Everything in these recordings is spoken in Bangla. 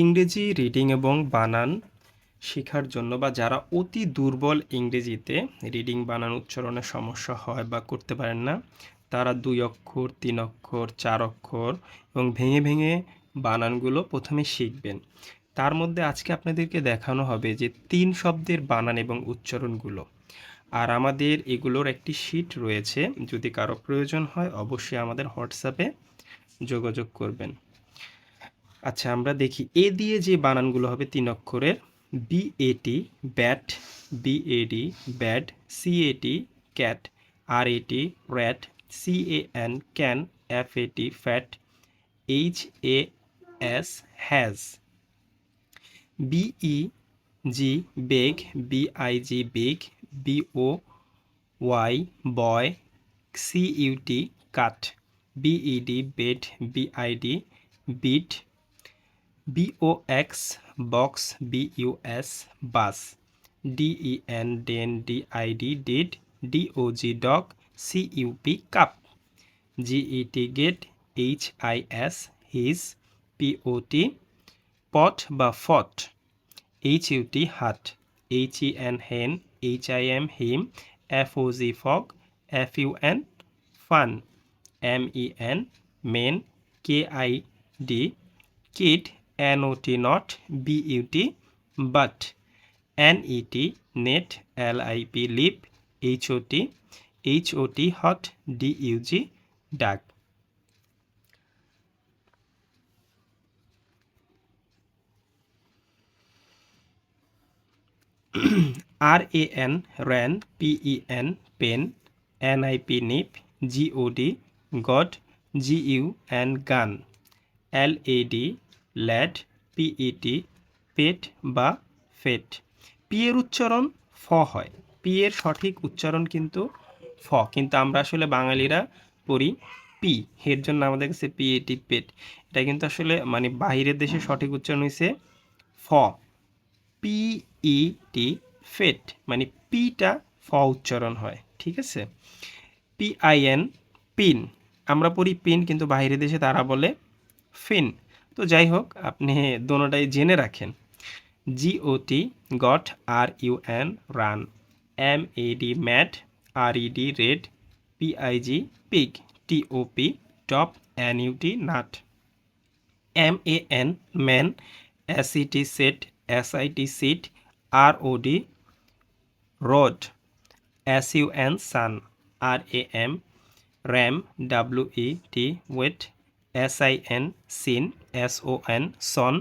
ইংরেজি রিডিং এবং বানান শেখার জন্য বা যারা অতি দুর্বল ইংরেজিতে রিডিং বানান উচ্চারণের সমস্যা হয় বা করতে পারেন না, তারা দুই অক্ষর, তিন অক্ষর, চার অক্ষর এবং ভেঙে ভেঙে বানানগুলো প্রথমে শিখবেন। তার মধ্যে আজকে আপনাদেরকে দেখানো হবে যে তিন শব্দের বানান এবং উচ্চারণগুলো। আর আমাদের এগুলোর একটি শিট রয়েছে, যদি কারও প্রয়োজন হয় অবশ্যই আমাদের হোয়াটসঅ্যাপে যোগাযোগ করবেন। আচ্ছা আমরা দেখি। এ দিয়ে যে বানানগুলো হবে তিন অক্ষরের B A T bat B A D bad C A T cat R A T rat C A N can F A T fat H A S has B E G beg B I G big B O Y boy C U T cut B E D bed B I D bid B O X box B U S bus D E N den D I D did D O G dog C U P cup G E T get H I S his P O T pot বা ফট H U T hut H E N hen H I M him F O G fog F U N fun M E N men K I D kid N O T not B U T but N E T net L I P lip H O T H O T hot D U G dug R A N ran P E N pen N I P nip G O D god G U N gun L A D lad P E T pet বা ফেট পি এর উচ্চারণ ফ হয়। পি এর সঠিক উচ্চারণ কিন্তু ফ। কিন্তু আমরা আসলে বাঙালিরা পড়ি পি এর জন্য আমাদের কাছে পিএটি পেট এটা কিন্তু আসলে মানে বাইরের দেশে সঠিক উচ্চারণ হয়েছে ফ। পিইটি ফেট মানে পিটা ফ উচ্চারণ হয়। ঠিক আছে? পিআইএন পিন আমরা পড়ি পিন কিন্তু বাইরের দেশে তারা বলে ফিন তো যাই হোক, আপনি দোনোটাই জেনে রাখেন। G O T got R U N run M A D mad R E D red P I G pig T O P top N U T nut M A N man S E T set S I T sit R O D rod S U N sun R A M ram W E T wet S I N sin S O N son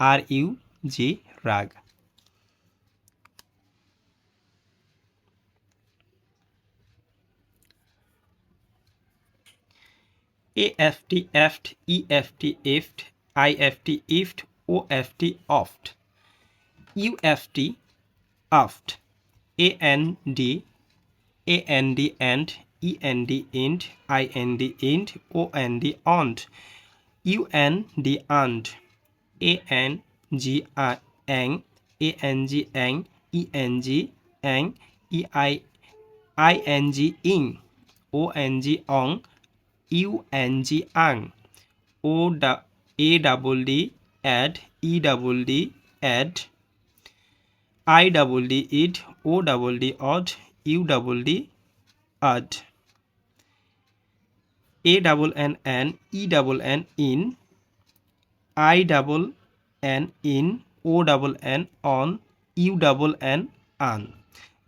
R U G rug T eft E F T ift T ift O F T oft D A N D and E N D end I N D ind O N D ond U N D und A N G I ang A N G ang E N G eng E I I N G ing O N G ong U N G ung O D A double D add E double D ed I double D id O double D odd U double D ud A double N N E double N in I double N in O double N on U double N un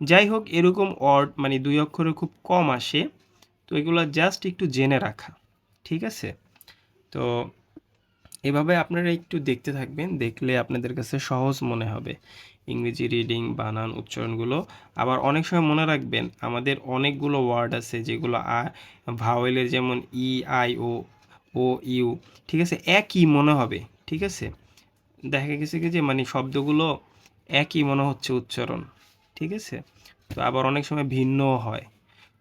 যাই হোক এরকম ওয়ার্ড মানে দুই অক্ষরে খুব কম আসে, তো এগুলো জাস্ট একটু জেনে রাখা, ঠিক আছে? তো এভাবে আপনারা একটু দেখতে থাকবেন, দেখলে আপনাদের কাছে সহজ মনে হবে। ইংরেজি রিডিং বানান, উচ্চারণগুলো। আবার অনেক সময় মনে রাখবেন, আমাদের অনেকগুলো ওয়ার্ড আছে যেগুলো ভাওয়েলের যেমন E I O O you ঠিক আছে? একই মনে হবে, ঠিক আছে? দেখা গেছে কি যে মানে শব্দগুলো একই মনে হচ্ছে উচ্চারণ, ঠিক আছে? তো আবার অনেক সময় ভিন্নও হয়।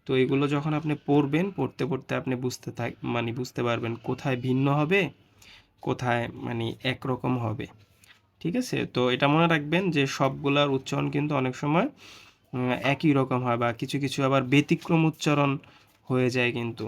তো এগুলো যখন আপনি পড়বেন, পড়তে পড়তে আপনি বুঝতে থাক মানে বুঝতে পারবেন কোথায় ভিন্ন হবে, কোথায় মানে একরকম হবে। ঠিক আছে? তো এটা মনে রাখবেন যে সবগুলার উচ্চারণ কিন্তু অনেক সময় একই রকম হয় বা কিছু কিছু আবার ব্যতিক্রম উচ্চারণ হয়ে যায় কিন্তু।